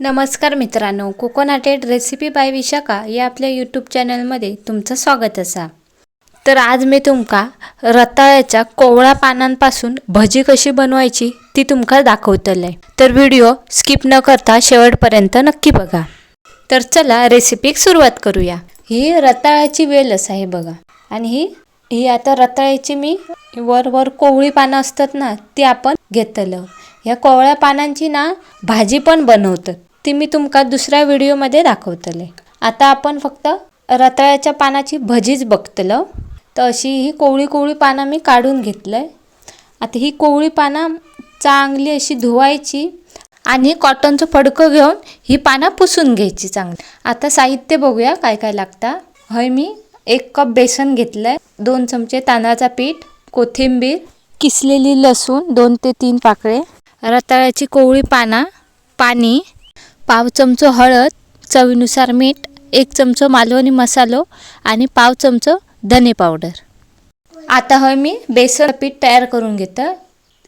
नमस्कार मित्रांनो कोकोनाटेड recipe bye Vishakha या आपल्या यूट्यूब चॅनलमध्ये तुमचं स्वागत असा. तर आज मी तुमका रताळ्याच्या कोवळा पानांपासून भजी कशी बनवायची ती तुमका दाखवतले तर व्हिडिओ स्किप न करता शेवटपर्यंत नक्की बघा. तर चला रेसिपीक सुरुवात करूया. ही रताळ्याची वेलच आहे बघा. आणि ही ही आता रताळ्याची मी वर वर कोवळी पानं असतात ना ती आपण घेतलं. ह्या कोवळ्या पानांची ना भाजी पण बनवतात. ती मी तुमका दुसऱ्या व्हिडिओमध्ये दाखवतले. आता आपण फक्त रताळ्याच्या पानाची भजीच बघतलं. तर अशी ही कोवळी कोवळी पानं मी काढून घेतलंय आता ही कोवळी पानं चांगली अशी धुवायची आणि कॉटनचं फडकं घेऊन ही पानं पुसून घ्यायची चांगली. आता साहित्य बघूया काय काय लागतं. हय मी एक कप बेसन घेतलंय. दोन चमचे तांदळाचा पीठ कोथिंबीर किसलेली लसूण दोन ते तीन पाकळे रताळ्याची कोवळी पानं पाणी पाव चमचो हळद चवीनुसार मीठ एक चमचो मालवणी मसालो आणि पाव चमचो धने पावडर. आता हय मी बेसन पीठ तयार करून घेतं.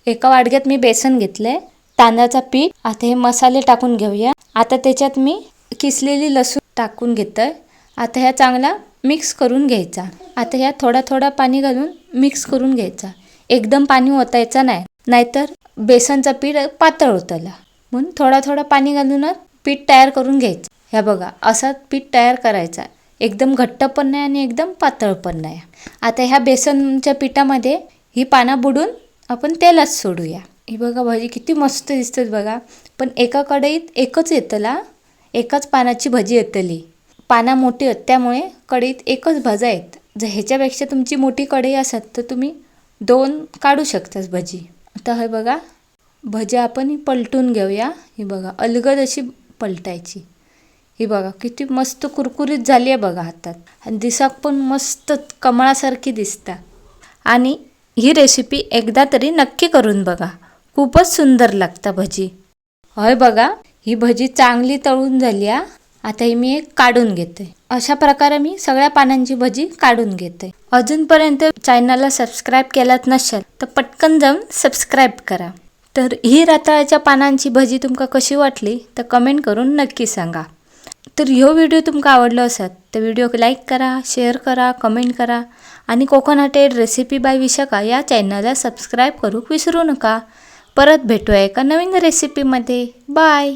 एका वाडग्यात मी बेसन घेतलंय तांदळाचा पीठ. आता हे मसाले टाकून घेऊया. आता त्याच्यात मी किसलेली लसूण टाकून घेतोय आता ह्या चांगला मिक्स करून घ्यायचा. आता ह्या थोडा थोडा पाणी घालून मिक्स करून घ्यायचा. एकदम पाणी ओतायचं नाही. नाहीतर बेसनचं पीठ पातळ होतला म्हणून थोडा थोडा पाणी घालूनच पीठ तयार करून घ्यायचं. ह्या बघा असा पीठ तयार करायचा. एकदम घट्ट पण नाही आणि एकदम पातळ पण नाही. आता ह्या बेसनच्या पिठामध्ये ही पानं बुडून आपण तेलात सोडूया. ही बघा भाजी किती मस्त दिसतात बघा. पण एका कढईत एकच येतला एकाच पानाची भजी येतली. पाना मोठी आहेत त्यामुळे कढईत एकच भजा येत. जर ह्याच्यापेक्षा तुमची मोठी कढई असत तर तुम्ही दोन काढू शकतास भजी. आता हे बघा भजी आपण पलटून घेऊया. ही बघा अलगद अशी पलटायची. ही बघा किती मस्त कुरकुरीत झाली आहे बघा हातात. आणि दिसाक पण मस्त कमळासारखी दिसता. आणि ही रेसिपी एकदा तरी नक्की करून बघा. खूपच सुंदर लागता भजी. हय बघा ही भजी चांगली तळून झाली आहे आता ही मी एक काढून घेते. अशा प्रकारे मी सगळ्या पानांची भजी काढून घेते. अजूनपर्यंत चॅनलला सबस्क्राईब केलात नसेल तर पटकन जाऊन सबस्क्राईब करा. तर ही रताळ्याच्या पानांची भजी तुमका कशी वाटली तर कमेंट करून नक्की सांगा. तर ह्यो व्हिडिओ तुमका आवडलो असत तर व्हिडिओ लाईक करा शेअर करा कमेंट करा. आणि कोकोनटेड रेसिपी बाय विशाखा या चॅनलला सबस्क्राईब करूक विसरू नका. परत भेटूया एका नवीन रेसिपीमध्ये. बाय!